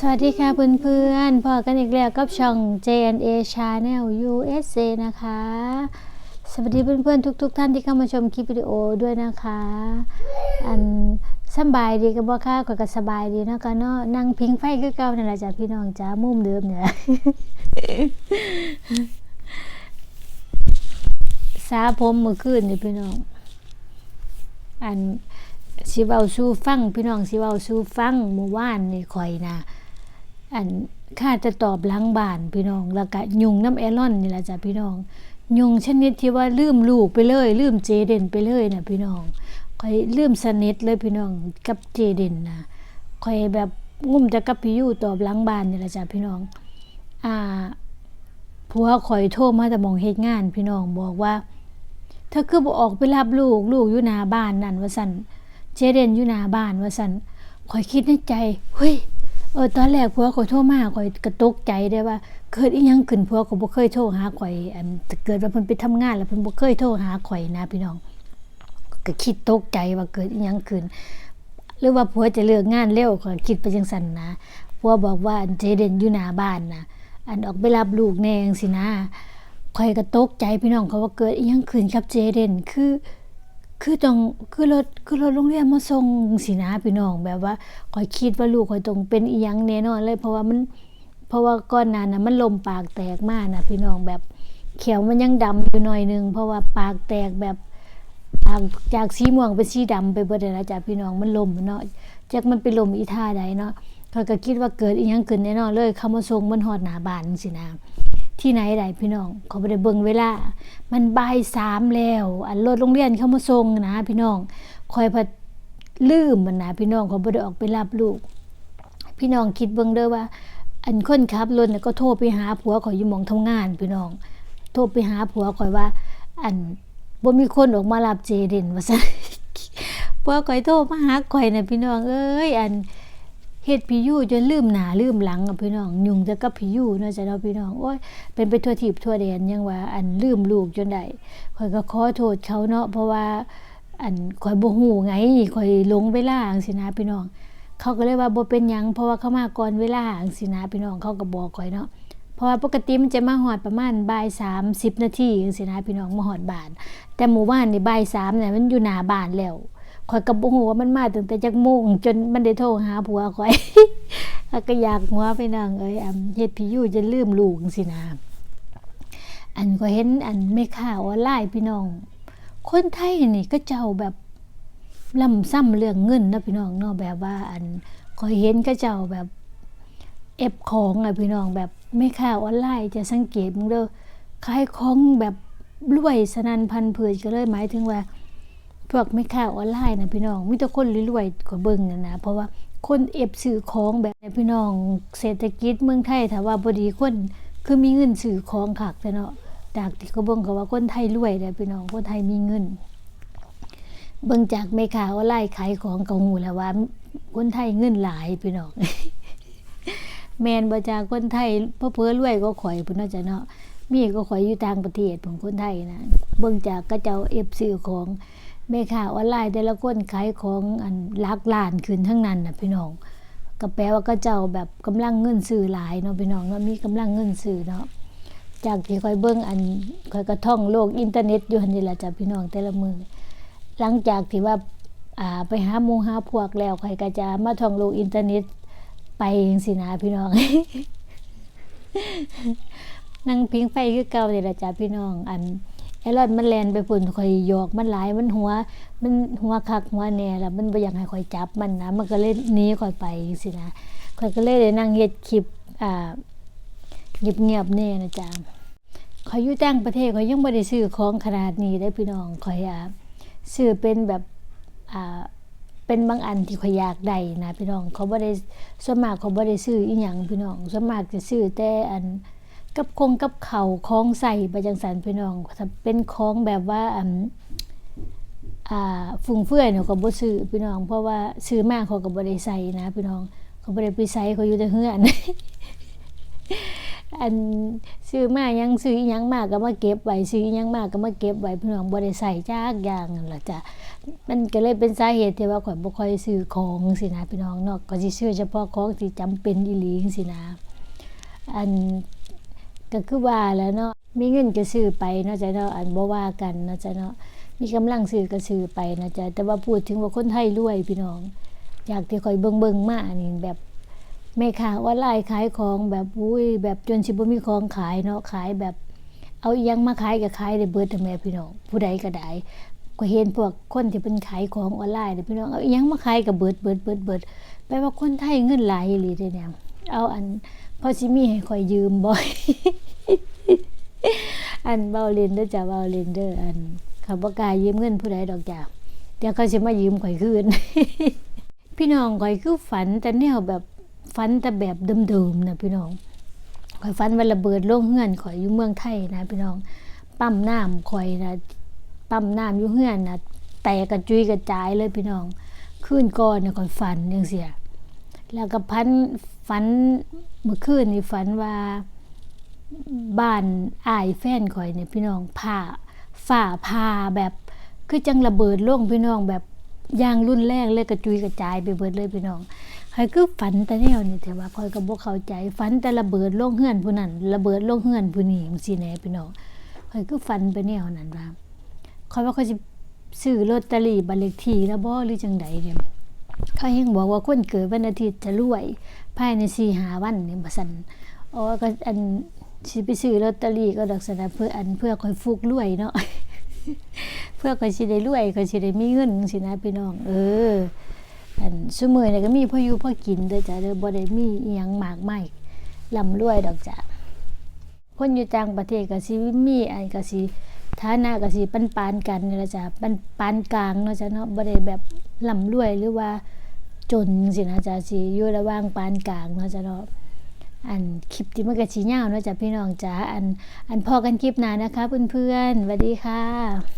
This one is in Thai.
สวัสดีค่ะเพื่อนๆพอกันอีกแล้วกับช่อง JNA Channel USA นะคะ สวัสดีเพื่อนๆทุก ๆ ท่านที่เข้ามาชมคลิปวิดีโอด้วยนะคะ อันสบายดีกับบ่ค่ะก็ก็สบายดีเนาะก็เนาะนั่งพิงไฟคือเก่านั่นแหละจ้ะพี่น้องจ้ามุมเดิมเนี่ยสาผมเมื่อคืนนี่พี่น้อง อันสิเว้าสู่ฟัง พี่น้องสิเว้าสู่ฟังเมื่อวานนี่ข่อยนะ อันข้าจะตอบหลังบานพี่น้อง แล้วก็ยุงน้ำแอรอนนี่แหละจ้ะพี่น้อง ยุงชนิดที่ว่าลืมลูกไปเลย ลืมเจเดนไปเลยน่ะพี่น้องข่อยลืมสนิทเลยพี่น้องกับเจเดนนะข่อยแบบงุ่มจะกับพี่ยู่ตอบหลังบานนี่แหละจ้ะพี่น้อง อ่าผัวข่อยโทรมาแต่มองเฮ็ดงาน พี่น้องบอกว่าเธอคือบออกไปรับลูกลูกอยู่หน้าบ้านนั่นว่าซั่นเจเดนอยู่หน้าบ้านว่าซั่นข่อยคิดในใจเฮ้ย เออตอนแรกผัวข่อยโทรมาข่อยก็ตกใจได้ว่าเกิดอีหยังขึ้นผัวก็บ่เคยโทรหาข่อยอันแต่เกิดว่าเพิ่นไปทำงาน แล้วเพิ่นบ่เคยโทรหาข่อยนะพี่น้อง ก็คิดตกใจว่าเกิดอีหยังขึ้น หรือว่าผัวจะเลิกงานเร็วก็คิดไปจังซั่นนะผัวบอกว่าอันเจเดนอยู่หน้าบ้านนะอันออกไปรับลูกแน่จังซี่นะข่อยก็ตกใจพี่น้องเขาว่าเกิดอีหยังขึ้นกับเจเดนคือ คือต้องคือรถคือรถโรงเรียนมาส่งสินะพี่น้องแบบว่าข่อยคิดว่าลูกข่อยต้องเป็นอีหยังแน่นอนเลย เพราะว่ามันเพราะว่าก่อนน้านั้นมันลมปากแตกมากนะพี่น้องแบบเขียวมันยังดำอยู่หน่อยนึงเพราะว่าปากแตกแบบจากจากสีม่วงเป็นสีดำไปเบิดเลยนะจ๊ะพี่น้องมันลมเนาะจากมันไปลมอีท่าใดเนาะเขาก็คิดว่าเกิดอีหยังขึ้นแน่นอนเลยเขามาส่งมันฮอดหนาบานสินะ ที่ไหนได้พี่น้องเขาไม่ได้เบิ่งเวลา มันบ่ายสามแล้ว อันรถโรงเรียนเขามาส่งนะ พี่น้องคอยพัดลืมมันนะพี่น้องเขาไม่ได้ออกไปรับลูก พี่น้องคิดเบิ่งเด้อว่า อันคนขับรถน่ะก็โทรไปหาผัวขอยอยู่หมองทำงาน พี่น้อง โทรไปหาผัวขอยว่า อันบ่มีคนออกมารับเจเด่นว่าซั่นผัวขอยโทรมาหาข่อยนะพี่น้องเอ้ยอัน เฮ็ดพี่ยู่จนลืมหน้าลืมหลังอะพี่น้อง ยุ่งแต่กับพี่ยู่เนาะจ้ะเนาะพี่น้องโอ้ยเป็นไปทั่วทิพย์ทั่วแดนยังว่า อันลืมลูกจนได้ข่อยก็ขอโทษเขาเนาะเพราะว่า อันข่อยบ่ฮู้ไงข่อยหลงเวลาจังซี่นะพี่น้อง เขาก็เลยว่าบ่เป็นหยังเพราะว่าเขามาก่อนเวลาจังซี่นะพี่น้องเขาก็บอกข่อยเนาะเพราะว่าปกติมันจะมาฮอดประมาณบ่าย3 10นาทีจังซี่นะพี่น้องมาฮอดบ้าน แต่หมู่บ้านนี่บ่าย3เนี่ยมันอยู่หน้าบ้านแล้ว ข่อยก็บ่ฮู้ว่ามันมาตั้งแต่จักโมงจนมันได้โทรหาผัวข่อยแล้วก็อยากหัวไปนั่งเอ้ยอันเฮ็ดพี่อยู่จะลืมลูกจังซี่นะอันก็เห็นอันแม่ค้าวออนไลน์พี่น้อง คนไทยนี่ก็เจ้าแบบลำซ้ำเรื่องเงินนะพี่น้องเนาะแบบว่าอันก็เห็นก็เจ้าแบบเอฟของอะพี่น้องแบบแม่ค้าวออนไลน์จะสังเกตมึงเด้อขายของแบบรวยสนันพันเผือก็เลยหมายถึงว่า พวกไม่ค่าออนไลน์นะพี่น้องมีแต่คนรวยๆกว่าเบิ่งนะนะเพราะว่าคนเอฟซื้อของแบบพี่น้องเศรษฐกิจเมืองไทยถ้าว่าบดีคนคือมีเงินซื้อของคักแต่เนาะจากที่เขาเบิ่งก็ว่าคนไทยรวยเด้อพี่น้องคนไทยมีเงิน เบิ่งจากแม่ค้าออนไลน์ขายของก็ฮู้แล้วว่า คนไทยเงินหลายพี่น้องแมนบ่จากคนไทยเพอเพ้อรวยก็ข่อยพุ่นเนาจะเนาะมีก็ข่อยอยู่ต่างประเทศของคนไทยนะเบิ่งจากก็เจ้าเอฟซื้อของ แม่ค้าออนไลน์แต่ละคนขายของอันลักล้านขึ้นทั้งนั้นนะพี่น้องก็แปลว่าก็เจ้าแบบกำลังเงินซื้อหลายเนาะพี่น้องเนาะมีกำลังเงินซื้อเนาะจากที่คอยเบิ่งอันคอยก็ท่องโลกอินเทอร์เน็ตอยู่หั่นนี่ล่ะจ้ะพี่น้องแต่ละมือหลังจากที่ว่าอ่าไปหาหมูหาพวกแล้วคอยก็จะมาท่องโลกอินเทอร์เน็ตไปจังซี่นะพี่น้องนั่งพิงไฟคือเก่านี่ล่ะจ้ะพี่น้องอัน ไอ้รอดมันแลนไปพุ่นข่อยหยอกมันหลายมันหัว มันหัวคักหัวแหน่แล้วมันบ่อยากให้ข่อยจับมันนะมันก็เลยหนีข่อยไปจังซี่นะข่อยก็เลยได้นั่งเฮ็ดคลิปอ่าเงียบๆแน่นะจ๊ะข่อยอยู่ต่างประเทศข่อยยังบ่ได้ซื้อของขนาดนี้ได้พี่น้องข่อยอะซื้อเป็นแบบอ่าเป็นบางอันที่ข่อยอยากได้นะพี่น้องเขาบ่ได้ส่วนมากเขาบ่ได้ซื้ออีหยังพี่น้องส่วนมากจะซื้อแต่อัน กับคงกับเข่าคล้องใส่ไปจังสันพี่น้องเป็นคล้องแบบว่าอ่าฟุ่งเฟื่อยเนี่ยก็บ่ซื้อพี่น้อง เพราะว่าซื้อมากเขาก็บ่ได้ใส่นะพี่น้องเขาบ่ได้ไปใส่เขาอยู่แต่เฮือนอันซื้อมายังซื้ออิหยังมากก็มาเก็บไว้ซื้ออิหยังมากก็มาเก็บไว้พี่น้องบ่ได้ใส่จักอย่างล่ะจ้ะมันก็เลยเป็นสาเหตุที่ว่าข่อยบ่ค่อยซื้อของสินะพี่น้องเนาะก็สิซื้อเฉพาะของที่จำเป็นอีหลีจังซี่นะ อัน ก็คือว่าแล้วเนาะมีเงินก็ซื้อไปเนาะจ้ะเนาะอันบ่ว่ากันเนาะจ้ะเนาะมีกำลังซื้อก็ซื้อไปเนาะจ้ะแต่ว่าพูดถึงว่าคนไทยรวยพี่น้องจากที่ข่อยเบิ่งๆมานี่แบบแม่ค้าออนไลน์ขายของแบบอุ้ยแบบจนสิบ่มีของขายเนาะขายแบบ เอาอยังมาขายก็ขายได้เบิดทั้งแม่พี่น้องผู้ใดก็ได้ก็เห็นพวกคนที่เป็นขายของออนไลน์เนี่ยพี่น้องเอาอยังมาขายก็เบิดเบิดเบิดเบิดแปลว่าคนไทยเงินหลายอีหลีเด้เนี่ยเอาอัน พอสิมีให้ข่อยยืมบ่อย อันเบาเลนเด้อจ้ะเบาเลนเด้ออันขาบ่กล้ายืมเงินผู้ใดดอกจ้ะเดี๋ยวเขาสิมายืมข่อยคืน พี่น้องข่อยคือฝันแต่แนวแบบฝันแต่แบบเดิมๆนะพี่น้องข่อยฝันว่าระเบิดโรงเฮือนข่อยอยู่เมืองไทยนะ พี่น้องปั๊มน้ำข่อยนะปั๊มน้ำอยู่เฮือนนะแตกกระจุยกระจายเลยพี่น้องคืนก่อนนะข่อยฝันจังซี่แล้วก็พัน ฝันเมื่อคืนนี่ฝันว่าบ้านอายแฟนข่อยเนี่ยพี่น้องผ่าฝ่าพาแบบคือจังระเบิดลงพี่น้องแบบย่างรุ่นแรงเลยกระจุยกระจายไปเบิดเลยพี่น้องใครคือฝันแต่แนวนี่แต่ว่าข่อยก็บ่เข้าใจฝันแต่ระเบิดลงเฮือนผู้นั้นระเบิดลงเฮือนผู้นี้จังซี่แหน่พี่น้องข่อยคือฝันไปแนวนั้นว่าข่อยว่าเขาสิซื้อลอตเตอรี่บัตรเลขที่แล้วบ่หรือจังใดเนี่ย เขายังบอกว่าคนเกิดวันอาทิตย์จะรวย ภายใน4-5วันนี่บ่ซั่นอ๋อก็อันสิไปซื้อลอตเตอรี่ก็ดอกสนะเพื่ออันเพื่อคอยฟุกรวยเนาะเพื่อคอยสิได้รวยคอยสิได้มีเงินสินะพี่น้อง เออ อันซุมื้อนี่ก็มีพออยู่พอกินเด้อจ้ะเด้อบ่ได้มีอีหยังมากมายร่ำรวยดอกจ้ะคนอยู่ต่างประเทศก็สิมีอันก็สิ ฐานะก็สิปันปานกันนี่ละจ้ะปันปานกลางเนาะจ้ะเนาะบ่ได้แบบล่ำรวยหรือว่าจนสินะจ้ะสิอยู่ระหว่างปานกลางเนาะจ้ะเนาะอันคลิปที่มันก็ชี้ยาวเนาะจ้ะพี่น้องจ้ะอันอันพอกันคลิปหน้านะคะเพื่อนๆสวัสดีค่ะ